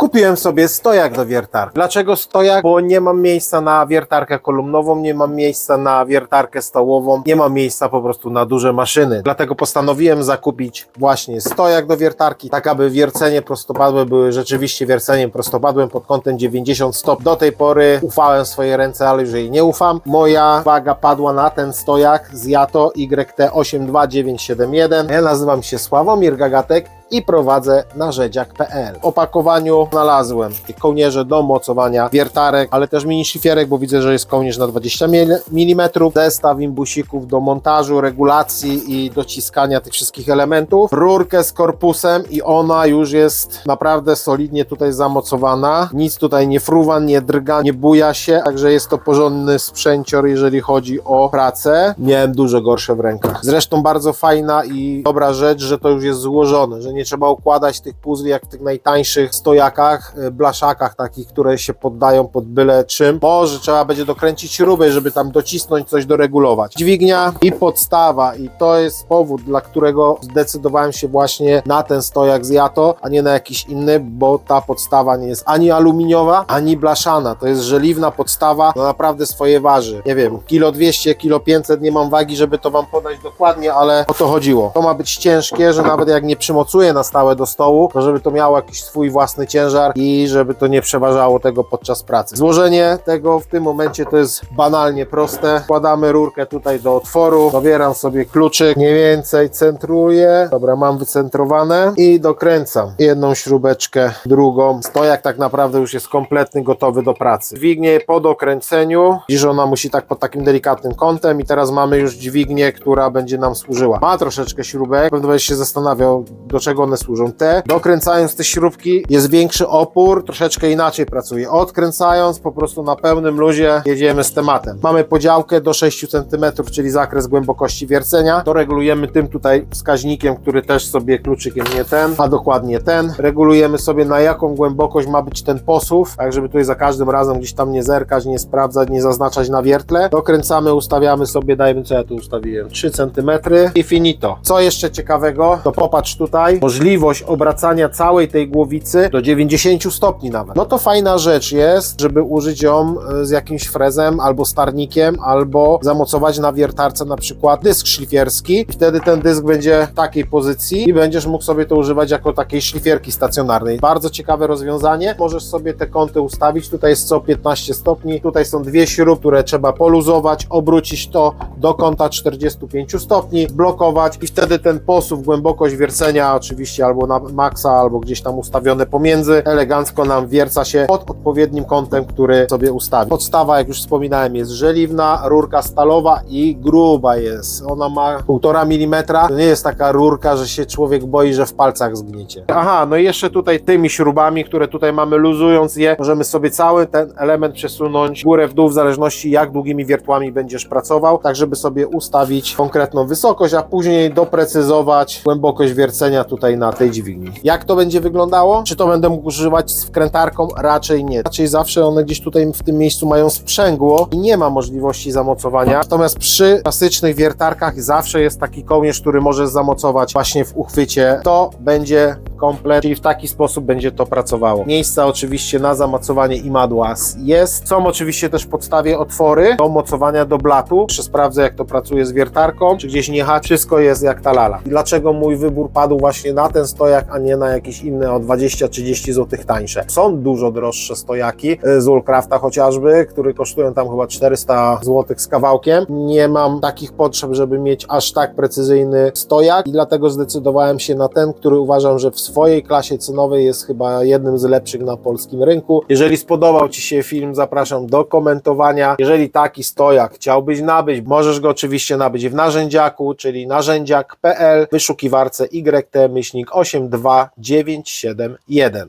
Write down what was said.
Kupiłem sobie stojak do wiertarki. Dlaczego stojak? Bo nie mam miejsca na wiertarkę kolumnową, nie mam miejsca na wiertarkę stołową, nie mam miejsca po prostu na duże maszyny. Dlatego postanowiłem zakupić właśnie stojak do wiertarki, tak aby wiercenie prostopadłe były rzeczywiście wierceniem prostopadłym pod kątem 90 stopni. Do tej pory ufałem swoje ręce, ale już jej nie ufam. Moja waga padła na ten stojak z Yato YT82971. Ja nazywam się Sławomir Gagatek i prowadzę narzędziak.pl. W opakowaniu znalazłem kołnierze do mocowania wiertarek, ale też mini szlifierek, bo widzę, że jest kołnierz na 20 mm, zestaw imbusików do montażu, regulacji i dociskania tych wszystkich elementów, rurkę z korpusem i ona już jest naprawdę solidnie tutaj zamocowana. Nic tutaj nie fruwa, nie drga, nie buja się, także jest to porządny sprzęcior, jeżeli chodzi o pracę. Miałem dużo gorsze w rękach. Zresztą bardzo fajna i dobra rzecz, że to już jest złożone, że nie trzeba układać tych puzli jak w tych najtańszych stojakach, y, blaszakach takich, które się poddają pod byle czym. Może trzeba będzie dokręcić śrubę, żeby tam docisnąć coś, doregulować. Dźwignia i podstawa i to jest powód, dla którego zdecydowałem się właśnie na ten stojak z Yato, a nie na jakiś inny, bo ta podstawa nie jest ani aluminiowa, ani blaszana. To jest żeliwna podstawa, no naprawdę swoje waży. Nie wiem, kilo 200, kilo 500, nie mam wagi, żeby to wam podać dokładnie, ale o to chodziło. To ma być ciężkie, że nawet jak nie przymocuję na stałe do stołu, to żeby to miało jakiś swój własny ciężar i żeby to nie przeważało tego podczas pracy. Złożenie tego w tym momencie to jest banalnie proste. Wkładamy rurkę tutaj do otworu, dobieram sobie kluczyk, mniej więcej centruję. Dobra, mam wycentrowane i dokręcam jedną śrubeczkę, drugą. Stojak tak naprawdę już jest kompletny, gotowy do pracy. Dźwignię po dokręceniu, widzisz, ona musi tak pod takim delikatnym kątem i teraz mamy już dźwignię, która będzie nam służyła. Ma troszeczkę śrubek, będziesz się zastanawiał, do czego one służą. Te, dokręcając te śrubki, jest większy opór, troszeczkę inaczej pracuje. Odkręcając, po prostu na pełnym luzie jedziemy z tematem. Mamy podziałkę do 6 cm, czyli zakres głębokości wiercenia. To regulujemy tym tutaj wskaźnikiem, który też sobie kluczykiem nie ten, a dokładnie ten. Regulujemy sobie na jaką głębokość ma być ten posuw, tak żeby tutaj za każdym razem gdzieś tam nie zerkać, nie sprawdzać, nie zaznaczać na wiertle. Dokręcamy, ustawiamy sobie, dajmy co ja tu ustawiłem, 3 cm i finito. Co jeszcze ciekawego, to popatrz tutaj, możliwość obracania całej tej głowicy do 90 stopni nawet. No to fajna rzecz jest, żeby użyć ją e, z jakimś frezem albo starnikiem, albo zamocować na wiertarce na przykład dysk szlifierski wtedy ten dysk będzie w takiej pozycji i będziesz mógł sobie to używać jako takiej szlifierki stacjonarnej. Bardzo ciekawe rozwiązanie. Możesz sobie te kąty ustawić. Tutaj jest co 15 stopni. Tutaj są dwie śruby, które trzeba poluzować, obrócić to do kąta 45 stopni, blokować i wtedy ten posuw, głębokość wiercenia oczywiście albo na maksa, albo gdzieś tam ustawione pomiędzy, elegancko nam wierca się pod odpowiednim kątem, który sobie ustawi. Podstawa, jak już wspominałem, jest żeliwna, rurka stalowa i gruba jest. Ona ma 1,5 mm. To nie jest taka rurka, że się człowiek boi, że w palcach zgniecie. Aha, no i jeszcze tutaj tymi śrubami, które tutaj mamy, luzując je, możemy sobie cały ten element przesunąć górę w dół, w zależności jak długimi wiertłami będziesz pracował, tak żeby sobie ustawić konkretną wysokość, a później doprecyzować głębokość wiercenia tutaj na tej dźwigni. Jak to będzie wyglądało? Czy to będę mógł używać z wkrętarką? Raczej nie. Raczej zawsze one gdzieś tutaj w tym miejscu mają sprzęgło i nie ma możliwości zamocowania. Natomiast przy klasycznych wiertarkach zawsze jest taki kołnierz, który możesz zamocować właśnie w uchwycie. To będzie komplet, czyli w taki sposób będzie to pracowało. Miejsca oczywiście na zamocowanie imadła jest. Są oczywiście też w podstawie otwory do mocowania do blatu. Jeszcze sprawdzę jak to pracuje z wiertarką, czy gdzieś nie ha, wszystko jest jak ta lala. I dlaczego mój wybór padł właśnie na ten stojak, a nie na jakiś inny o 20-30 zł tańsze. Są dużo droższe stojaki y, z Ulkrafta chociażby, które kosztują tam chyba 400 zł z kawałkiem. Nie mam takich potrzeb, żeby mieć aż tak precyzyjny stojak i dlatego zdecydowałem się na ten, który uważam, że w swojej klasie cenowej jest chyba jednym z lepszych na polskim rynku. Jeżeli spodobał Ci się film, zapraszam do komentowania. Jeżeli taki stojak chciałbyś nabyć, możesz go oczywiście nabyć w narzędziaku, czyli narzędziak.pl, wyszukiwarce YT myślnik 82971.